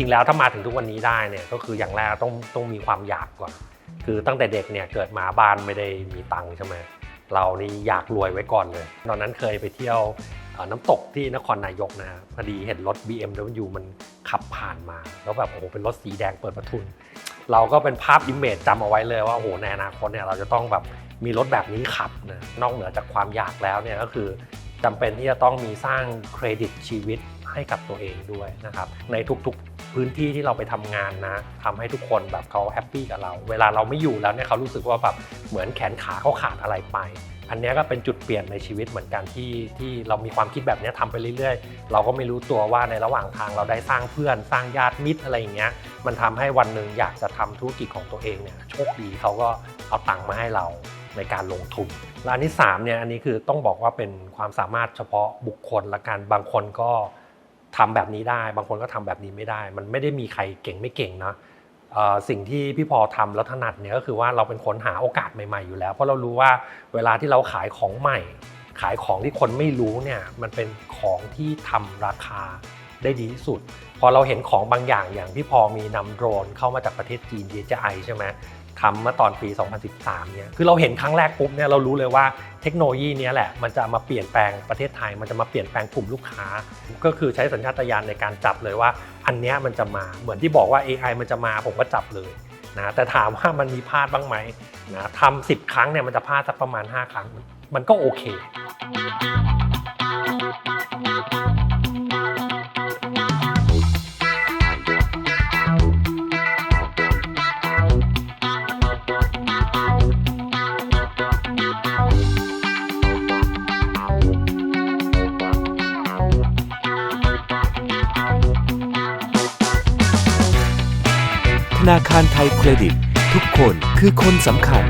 ริงๆแล้วถ้ามาถึงทุกวันนี้ได้เนี่ยก็คืออย่างแรกต้องต้องมีความอยากก่อน คือตั้งแต่เด็กเนี่ยเกิดมาบ้านไม่ได้มีตังค์ใช่ไหมเรานี่อยากรวยไว้ก่อนเลย ตอนนั้นเคยไปเที่ยวน้ำตกที่นครนายกนะฮะพอดีเห็นรถ BMW มันขับผ่านมา แล้วแบบโอ้โหเป็นรถสีแดงเปิดประทุน เราก็เป็นภาพอิมเมจจำเอาไว้เลยว่าโอ้โหในอนาคตเนี่ยเราจะต้องแบบมีรถแบบนี้ขับนะนอกเหนือจากความอยากแล้วเนี่ยก็คือจำเป็นที่จะต้องมีสร้างเครดิตชีวิตให้กับตัวเองด้วยนะครับในทุกๆ พื้นที่ที่เราไปทำงานนะทำให้ทุกคนแบบเขาแฮปปี้กับเรา เวลาเราไม่อยู่แล้วเนี่ยเขารู้สึกว่าแบบเหมือนแขนขาเขาขาดอะไรไป อันนี้ก็เป็นจุดเปลี่ยนในชีวิตเหมือนกันที่ที่เรามีความคิดแบบนี้ทำไปเรื่อยๆ เราก็ไม่รู้ตัวว่าในระหว่างทางเราได้สร้างเพื่อน สร้างญาติมิตรอะไรอย่างเงี้ย มันทำให้วันหนึ่งอยากจะทำธุรกิจของตัวเองเนี่ยโชคดีเขาก็เอาตังค์มาให้เราในการลงทุนและอันที่สามเนี่ยอันนี้คือต้องบอกว่าเป็นความสามารถเฉพาะบุคคลละกันบางคนก็ ทำแบบนี้ได้ บางคนก็ทำแบบนี้ไม่ได้ มันไม่ได้มีใครเก่งไม่เก่งนะเอ่อสิ่งที่พี่พอทำแล้วถนัดเนี่ยก็คือว่าเราเป็นคนหาโอกาสใหม่ ๆอยู่แล้ว เพราะเรารู้ว่าเวลาที่เราขายของใหม่ ขายของที่คนไม่รู้เนี่ยมันเป็นของที่ทำราคา ได้ดีที่สุด พอเราเห็นของบางอย่างอย่างที่พอมีนำโดรนเข้ามาจากประเทศจีน DJI ใช่ไหมทำมื่อตอนปี 2013 เนี่ย คือเราเห็นครั้งแรกปุ๊บเนี่ยเรารู้เลยว่าเทคโนโลยีเนี้ยแหละมันจะมาเปลี่ยนแปลงประเทศไทย มันจะมาเปลี่ยนแปลงกลุ่มลูกค้า ก็คือใช้สัญชาตญาณในการจับเลยว่า อันเนี้ยมันจะมาเหมือนที่บอกว่า AI มันจะมาผมก็จับเลยนะแต่ถามว่ามันมีพลาดบ้างไหมนะทำสิบครั้งเนี่ยมันจะพลาดสักประมาณ 5 ครั้ง มันก็โอเค ธนาคารไทยเครดิต ทุกคนคือคนสำคัญ